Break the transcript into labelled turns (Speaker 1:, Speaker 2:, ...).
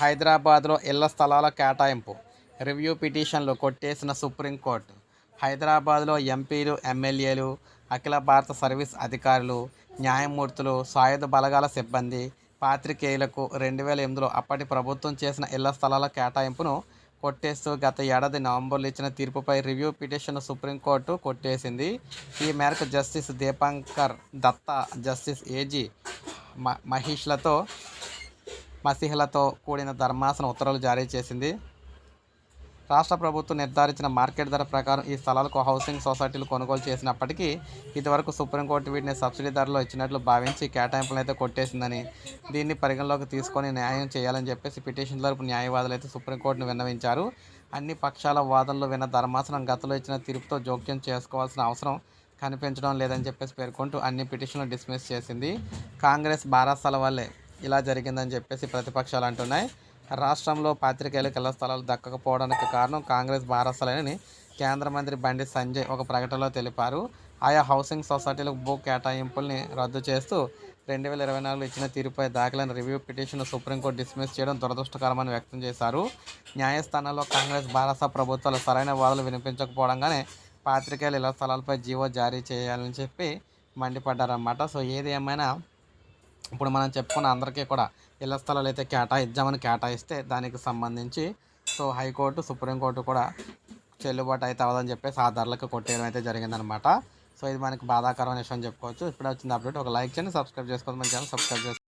Speaker 1: హైదరాబాద్లో ఇళ్ళ స్థలాల కేటాయింపు. రివ్యూ పిటిషన్లు కొట్టేసిన సుప్రీంకోర్టు. హైదరాబాద్లో ఎంపీలు ఎమ్మెల్యేలు అఖిల భారత సర్వీస్ అధికారులు న్యాయమూర్తులు సాయుధ బలగాల సిబ్బంది పాత్రికేయులకు రెండు వేల ఎనిమిదిలో అప్పటి ప్రభుత్వం చేసిన ఇళ్ళ స్థలాల కేటాయింపును కొట్టేస్తూ గత ఏడాది నవంబర్లో ఇచ్చిన తీర్పుపై రివ్యూ పిటిషన్ సుప్రీంకోర్టు కొట్టేసింది. ఈ మేరకు justice Dipankar Datta justice A G మ మహేష్లతో మసీహలతో కూడిన ధర్మాసనం ఉత్తర్వులు జారీ చేసింది. రాష్ట్ర ప్రభుత్వం నిర్ధారించిన మార్కెట్ ధర ప్రకారం ఈ స్థలాలకు హౌసింగ్ సొసైటీలు కొనుగోలు చేసినప్పటికీ ఇదివరకు సుప్రీంకోర్టు వీటిని సబ్సిడీ ధరలో ఇచ్చినట్లు భావించి కేటాయింపులను అయితే కొట్టేసిందని దీన్ని పరిగణలోకి తీసుకొని న్యాయం చేయాలని చెప్పేసి పిటిషన్ తరపు న్యాయవాదులు అయితే సుప్రీంకోర్టును విన్నవించారు. అన్ని పక్షాల వాదనలు విన్న ధర్మాసనం గతంలో ఇచ్చిన తీర్పుతో జోక్యం చేసుకోవాల్సిన అవసరం కనిపించడం లేదని చెప్పేసి పేర్కొంటూ అన్ని పిటిషన్లు డిస్మిస్ చేసింది. కాంగ్రెస్ బారాసాల వల్లే ఇలా జరిగిందని చెప్పేసి ప్రతిపక్షాలు అంటున్నాయి. రాష్ట్రంలో పాత్రికేయులు ఇళ్ళ స్థలాలు దక్కకపోవడానికి కారణం కాంగ్రెస్ బారాసాలని కేంద్ర మంత్రి బండి సంజయ్ ఒక ప్రకటనలో తెలిపారు. ఆయా హౌసింగ్ సొసైటీలకు భూ కేటాయింపుల్ని రద్దు చేస్తూ రెండు వేల ఇరవై నాలుగులో ఇచ్చిన తీరుపై దాఖలైన రివ్యూ పిటిషన్ సుప్రీంకోర్టు డిస్మిస్ చేయడం దురదృష్టకరమని వ్యక్తం చేశారు. న్యాయస్థానాల్లో కాంగ్రెస్ భారత ప్రభుత్వాలు సరైన వాదనలు వినిపించకపోవడంగానే పాత్రికేయులు ఇళ్ళ స్థలాలపై జీవో జారీ చేయాలని చెప్పి మండిపడ్డారన్నమాట. సో ఏది ఏమైనా ఇప్పుడు మనం చెప్పుకున్న అందరికీ కూడా ఇళ్ళ స్థలాలు అయితే కేటాయిద్దామని కేటాయిస్తే దానికి సంబంధించి సో హైకోర్టు సుప్రీంకోర్టు కూడా చెల్లుబాటు అయితే అవ్వదని చెప్పేసి ఆ ధరలకు కొట్టేయడం అయితే జరిగిందనమాట. సో ఇది మనకి బాధాకరమైన విషయం చెప్పుకోవచ్చు. ఇప్పుడే వచ్చింది అప్డేట్. ఒక లైక్ చేయండి సబ్స్క్రైబ్ చేసుకోవద్దు మన ఛానల్ సబ్స్క్రైబ్ చేసుకోండి.